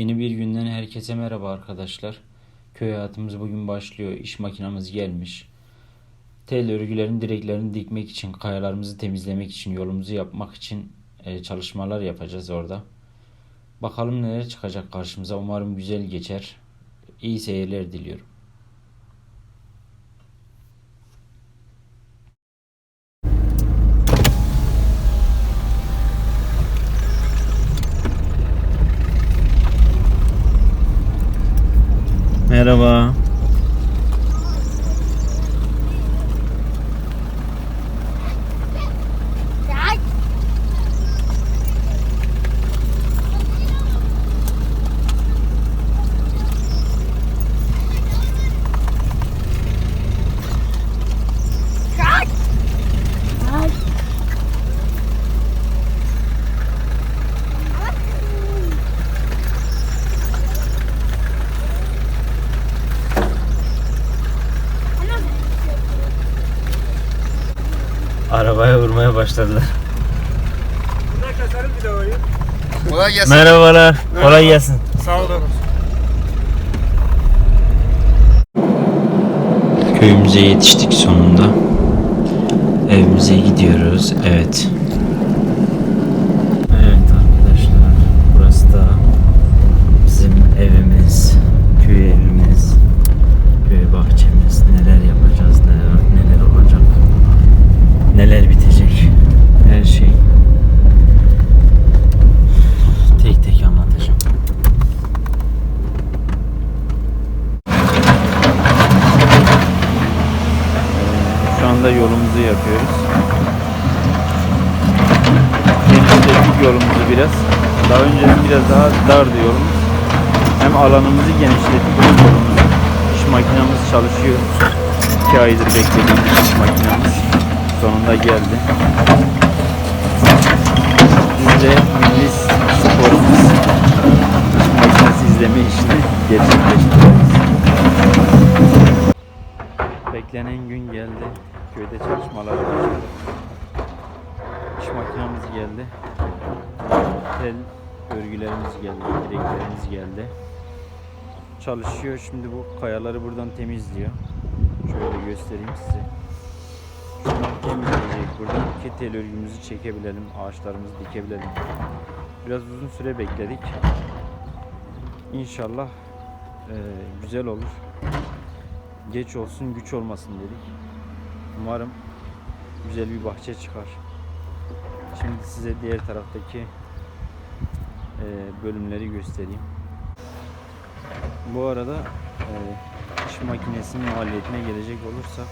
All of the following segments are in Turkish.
Yeni bir günden herkese merhaba arkadaşlar. Köy hayatımız bugün başlıyor. İş makinamız gelmiş. Tel örgülerin direklerini dikmek için, kayalarımızı temizlemek için, yolumuzu yapmak için e, çalışmalar yapacağız orada. Bakalım neler çıkacak karşımıza. Umarım güzel geçer. İyi seyirler diliyorum. Merhaba. Arabaya vurmaya başladılar. keselim videoyu. Kolay gelsin. Merhabalar. Kolay gelsin. Sağ olun. Köyümüze yetiştik sonunda. Evimize gidiyoruz. Evet. Evet arkadaşlar. Burası da bizim evimiz. Köy evimiz. Köy bahçemiz. Neler yapacağız, neler, neler olacak. Neler bitecek. Her şey. Tek tek anlatacağım. Şu anda yolumuzu yapıyoruz. Genişlettik yolumuzu biraz. Daha önceden dardı yolumuz. Hem alanımızı genişlettik hem yolumuzu. İş makinamız çalışıyor. İki aydır beklediğimiz iş makinamız sonunda geldi. Biz de milli sporumuz iş makinesi izleme işini gerçekleştiriyoruz. Beklenen gün geldi. Köyde çalışmalar başladı. İş makinamız geldi. Tel örgülerimiz geldi, direklerimiz geldi. Çalışıyor. Şimdi bu kayaları buradan temizliyor. Şöyle göstereyim size. Şunları temizleyecek buradan ki tel örgümüzü çekebilelim, ağaçlarımızı dikebilelim. Biraz uzun süre bekledik. İnşallah eee, güzel olur geç olsun güç olmasın dedik. Umarım güzel bir bahçe çıkar. Şimdi size diğer taraftaki e, bölümleri göstereyim. Bu arada e, iş makinesinin maliyetine gelecek olursak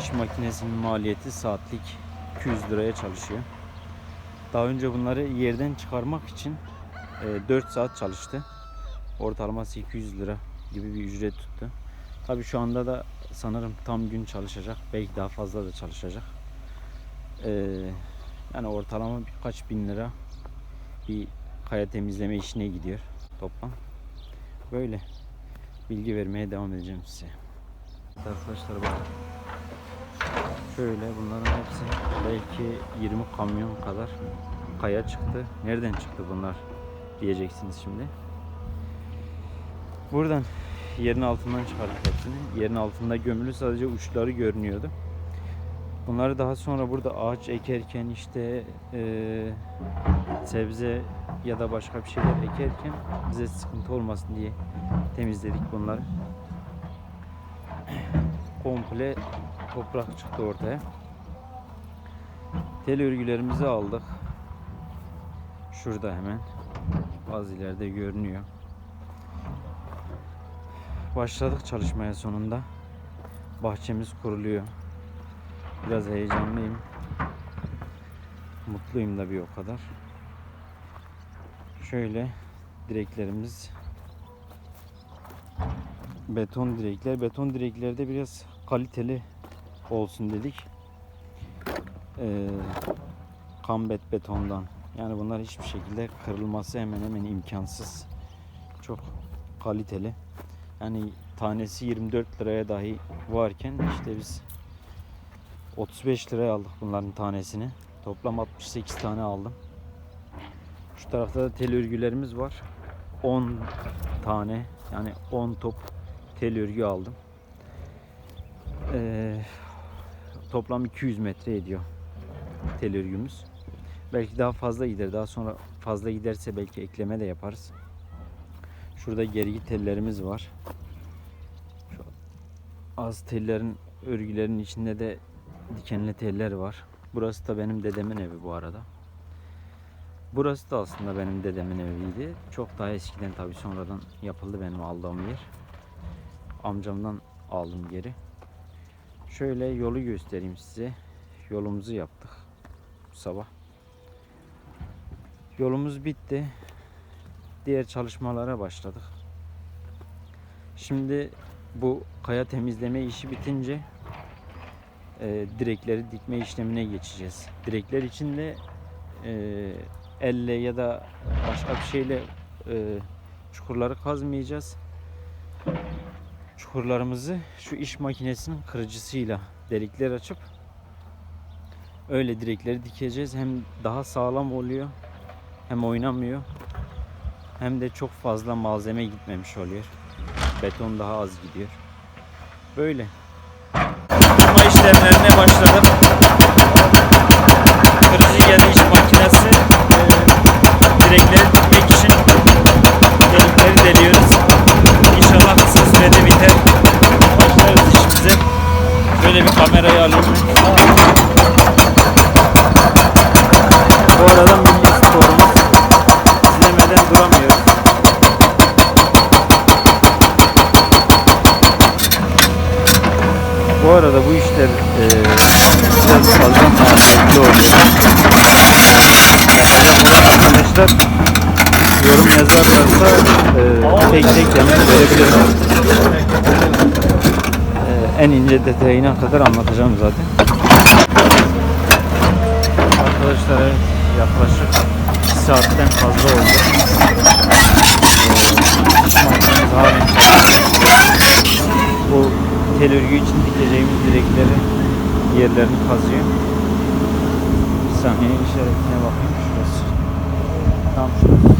iş makinesinin maliyeti saatlik 200 liraya çalışıyor. Daha önce bunları yerden çıkarmak için e, 4 saat çalıştı. Ortalaması 200 lira gibi bir ücret tuttu. Tabii şu anda da sanırım tam gün çalışacak. Belki daha fazla da çalışacak. Ee, yani ortalama birkaç bin lira bir kaya temizleme işine gidiyor toplam. Böyle bilgi vermeye devam edeceğim size. Arkadaşlar bakın. Şöyle bunların hepsi belki 20 kamyon kadar kaya çıktı. Nereden çıktı bunlar diyeceksiniz şimdi. Buradan yerin altından çıkardık hepsini. Yerin altında gömülü sadece uçları görünüyordu. Bunları daha sonra burada ağaç ekerken işte eee, sebze ya da başka bir şeyler ekerken bize sıkıntı olmasın diye temizledik bunları. Komple toprak çıktı ortaya. Tel örgülerimizi aldık. Şurada hemen. Az ileride görünüyor. Başladık çalışmaya sonunda. Bahçemiz kuruluyor. Biraz heyecanlıyım. Mutluyum da bir o kadar. Şöyle direklerimiz beton direkler. Beton direklerde biraz kaliteli olsun dedik. Ee, kambet betondan. Yani bunlar hiçbir şekilde kırılması hemen hemen imkansız. Çok kaliteli. Yani tanesi 24 liraya dahi varken işte biz 35 liraya aldık bunların tanesini. Toplam 68 tane aldım. Şu tarafta da tel örgülerimiz var. 10 tane yani 10 top tel örgü aldım. Ee, toplam 200 metre ediyor tel örgümüz. Belki daha fazla gider. Daha sonra fazla giderse belki ekleme de yaparız. Şurada gergi tellerimiz var. Şu az tellerin örgülerin içinde de dikenli teller var. Burası da benim dedemin evi bu arada. Burası da aslında benim dedemin eviydi. Çok daha eskiden tabii sonradan yapıldı benim aldığım yer. Amcamdan aldım geri. Şöyle yolu göstereyim size. Yolumuzu yaptık bu sabah. Yolumuz bitti. Diğer çalışmalara başladık. Şimdi bu kaya temizleme işi bitince e, direkleri dikme işlemine geçeceğiz. Direkler için de e, elle ya da başka bir şeyle e, çukurları kazmayacağız. Çukurlarımızı şu iş makinesinin kırıcısıyla delikler açıp öyle direkleri dikeceğiz. Hem daha sağlam oluyor hem oynamıyor hem de çok fazla malzeme gitmemiş oluyor. Beton daha az gidiyor. Böyle. İşlemlerine başladım. Kırıcı geldi iş makinesi. Ee, direkleri dikmek için delikleri deliyoruz. İnşallah kısa sürede biter. Başlarız işimize. Böyle bir kamerayı alayım. Bu arada milli sporumuz izlemeden duramıyoruz. Bu arada bu işler e, biraz fazla maliyetli oluyor. Arkadaşlar yorum yazarlarsa e, tek tek yanıt verebilirim. E, en ince detayına kadar anlatacağım zaten. Arkadaşlar evet, yaklaşık 2 saatten fazla oldu. E, iş tel örgü için dikeceğimiz direkleri yerlerini kazıyor. Bir saniye işaretine bakayım şurası. Tam şurası.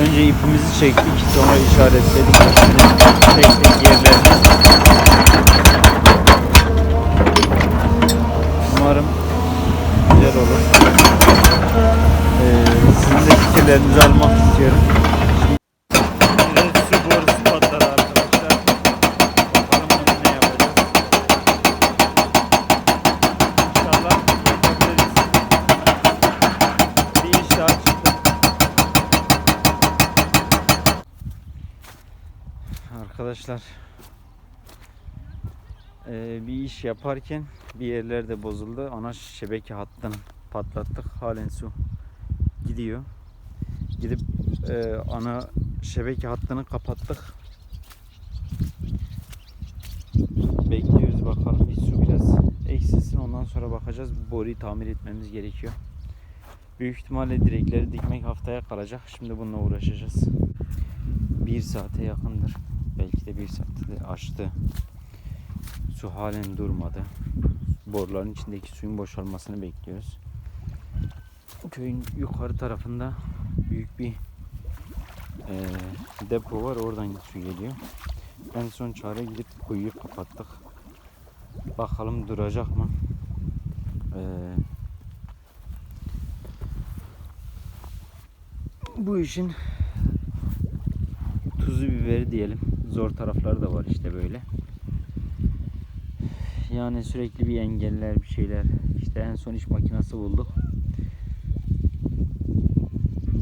Önce ipimizi çektik sonra işaretledik. Tek tek yerlerini. Umarım güzel olur. Ee, sizin de fikirlerinizi almak istiyorum. Bir de su borusu patladı arkadaşlar. Bakalım bunu ne yapacağız. İnşallah yapabiliriz. Bir iş daha çıktı. Arkadaşlar eee, bir iş yaparken bir yerlerde bozuldu. Ana şebeke hattını patlattık. Halen su gidiyor. Gidip eee, ana şebeke hattını kapattık. Bekliyoruz bakalım bir su biraz eksilsin ondan sonra bakacağız. Bu boruyu tamir etmemiz gerekiyor. Büyük ihtimalle direkleri dikmek haftaya kalacak. Şimdi bununla uğraşacağız. Bir saate yakındır. Belki de bir saatte de açtı. Su halen durmadı. Boruların içindeki suyun boşalmasını bekliyoruz. Köyün yukarı tarafında büyük bir eee, depo var. Oradan su geliyor. En son çare gidip kuyuyu kapattık. Bakalım duracak mı? Eee, bu işin tuzu biberi diyelim. Zor tarafları da var işte böyle. Yani sürekli bir engeller bir şeyler. İşte en son iş makinesi bulduk.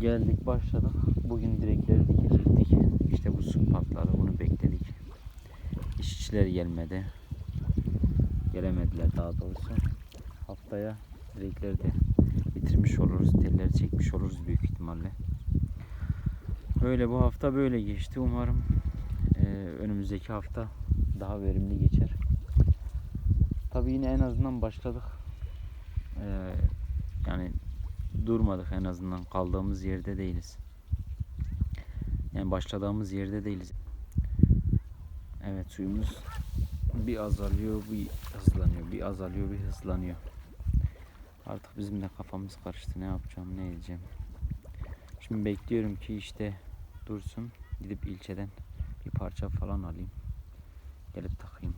Geldik başladık. Bugün direkleri dikecektik. İşte bu su patladı. Bunu bekledik. İşçiler gelmedi. Gelemediler daha doğrusu. Haftaya direkleri de bitirmiş oluruz. Telleri çekmiş oluruz büyük ihtimalle. Böyle bu hafta böyle geçti. Umarım önümüzdeki hafta daha verimli geçer. Tabii yine en azından başladık. Eee, yani durmadık en azından kaldığımız yerde değiliz. Yani başladığımız yerde değiliz. Evet suyumuz bir azalıyor, bir hızlanıyor, bir azalıyor, bir hızlanıyor. Artık bizim de kafamız karıştı. Ne yapacağım, ne edeceğim. Şimdi bekliyorum ki işte dursun. Gidip ilçeden bir parça falan alayım. Gelip takayım.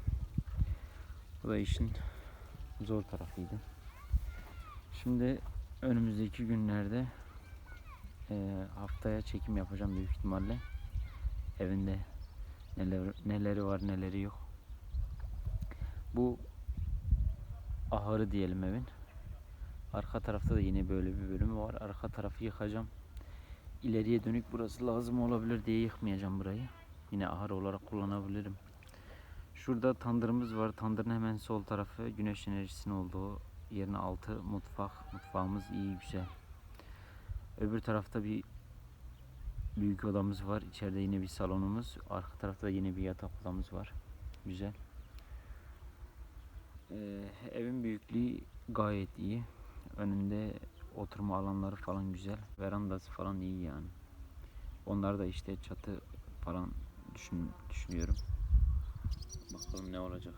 Bu da işin zor tarafıydı. Şimdi önümüzdeki günlerde eee, haftaya çekim yapacağım büyük ihtimalle. Evinde neler, neleri var neleri yok. Bu ahırı diyelim evin. Arka tarafta da yine böyle bir bölümü var. Arka tarafı yıkacağım. İleriye dönük burası lazım olabilir diye yıkmayacağım burayı. Yine ahır olarak kullanabilirim. Şurada tandırımız var. Tandırın hemen sol tarafı güneş enerjisinin olduğu yerin altı mutfak. Mutfağımız iyi güzel. Öbür tarafta bir büyük odamız var. İçeride yine bir salonumuz. Arka tarafta yine bir yatak odamız var. Güzel. Ee, evin büyüklüğü gayet iyi. Önünde oturma alanları falan güzel. Verandası falan iyi yani. Onlar da işte çatı falan düşün, düşünüyorum. Bakalım ne olacak.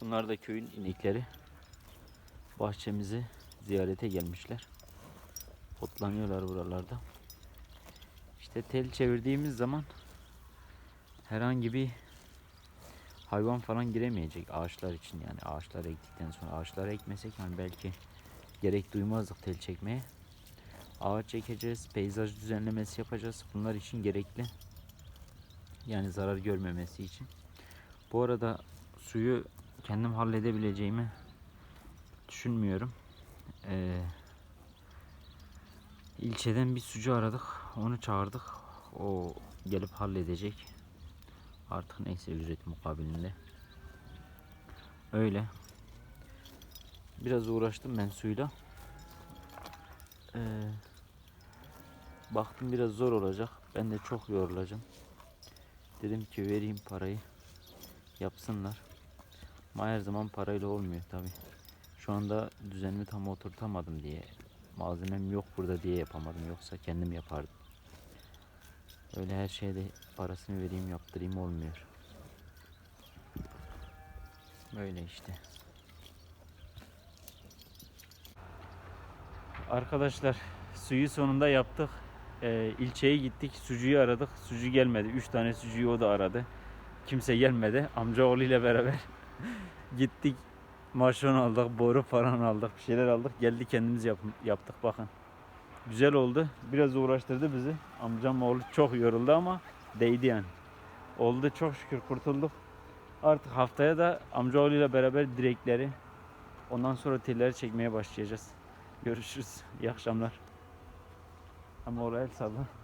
Bunlar da köyün inekleri. Bahçemizi ziyarete gelmişler. Otlanıyorlar buralarda. İşte tel çevirdiğimiz zaman herhangi bir hayvan falan giremeyecek ağaçlar için yani ağaçlar ektikten sonra ağaçları ekmesek yani belki gerek duymazdık tel çekmeye. Ağaç çekeceğiz, peyzaj düzenlemesi yapacağız. Bunlar için gerekli. Yani zarar görmemesi için. Bu arada suyu kendim halledebileceğimi düşünmüyorum. Ee, ilçeden bir sucu aradık. Onu çağırdık. O gelip halledecek. Artık neyse ücret mukabilinde. Öyle. Biraz uğraştım ben suyla. Ee, baktım biraz zor olacak. Ben de çok yorulacağım. Dedim ki vereyim parayı. Yapsınlar. Ama her zaman parayla olmuyor tabi. Şu anda düzenimi tam oturtamadım diye. Malzemem yok burada diye yapamadım. Yoksa kendim yapardım. Öyle her şeyde parasını vereyim yaptırayım olmuyor. Böyle işte. Arkadaşlar suyu sonunda yaptık. Ee, ilçeye gittik. Sucuyu aradık. Sucu gelmedi. 3 tane sucuyu o da aradı. Kimse gelmedi. Amcaoğlu ile beraber gittik. Maşon aldık, boru falan aldık, bir şeyler aldık. Geldi kendimiz yap- yaptık bakın. Güzel oldu. Biraz uğraştırdı bizi. Amcam oğlu çok yoruldu ama değdi yani. Oldu çok şükür kurtulduk. Artık haftaya da amcaoğluyla beraber direkleri ondan sonra telleri çekmeye başlayacağız. Görüşürüz. İyi akşamlar. Ama oraya el salla.